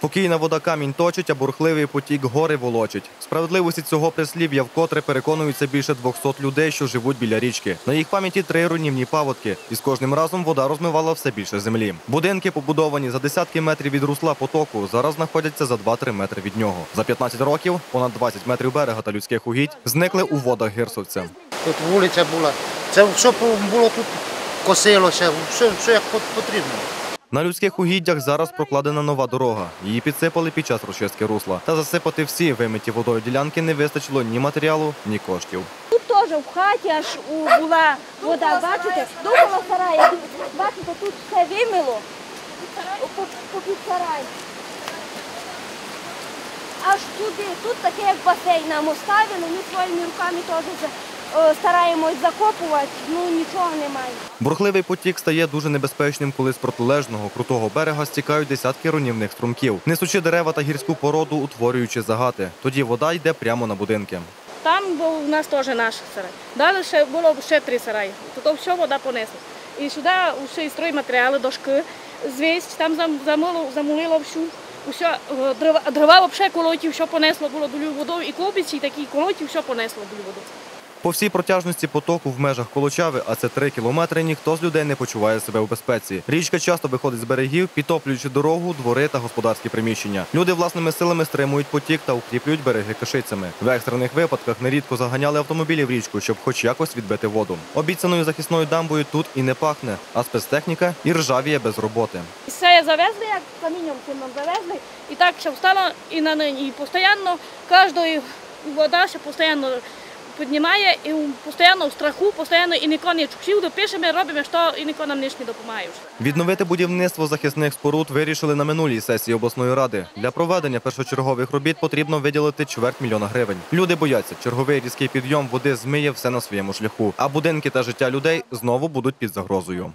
Спокійна вода камінь точить, а бурхливий потік гори волочить. Справедливості цього прислів'я вкотре переконуються більше 200 людей, що живуть біля річки. На їх пам'яті три руйнівні паводки, і з кожним разом вода розмивала все більше землі. Будинки, побудовані за десятки метрів від русла потоку, зараз знаходяться за 2-3 метри від нього. За 15 років понад 20 метрів берега та людських угідь зникли у водах гірсовця. Тут вулиця була. Це все було тут косилося, все, все як потрібно. На людських угіддях зараз прокладена нова дорога. Її підсипали під час розчистки русла. Та засипати всі вимиті водою ділянки не вистачило ні матеріалу, ні коштів. Тут теж в хаті аж була вода, бачите, довкола сарая. Бачите, тут все вимило. По, сарай. Аж туди, тут таке як басейн нам оставили, ми своїми руками теж стараємось закопувати, ну нічого немає. Бурхливий потік стає дуже небезпечним, коли з протилежного крутого берега стікають десятки руйнівних струмків, несучи дерева та гірську породу, утворюючи загати. Тоді вода йде прямо на будинки. Там був у нас теж наш сарай. Далі ще було ще три сараї. Тут все вода понесла. І сюди ще і стройматеріали, дошки, звість, там зам- замило, замулило всю. Усе, е, дрова, дрова взагалі колоті, все понесло було долю водою, і клопиці, і такі колоті, все понесло долю воду. По всій протяжності потоку в межах Колочави, а це три кілометри, ніхто з людей не почуває себе у безпеці. Річка часто виходить з берегів, підтоплюючи дорогу, двори та господарські приміщення. Люди власними силами стримують потік та укріплюють береги кишицями. В екстрених випадках нерідко заганяли автомобілі в річку, щоб хоч якось відбити воду. Обіцяною захисною дамбою тут і не пахне, а спецтехніка і ржавіє без роботи. Все завезли, як камінням цим завезли, і так ще встало і на нині. І постійно кожної вода ще постійно піднімає, і постійно в страху, постійно і нікого не всюди пишемо, робимо, що і нікого нам ніч не допомагає. Відновити будівництво захисних споруд вирішили на минулій сесії обласної ради. Для проведення першочергових робіт потрібно виділити чверть мільйона гривень. Люди бояться, черговий різкий підйом води змиє все на своєму шляху, а будинки та життя людей знову будуть під загрозою.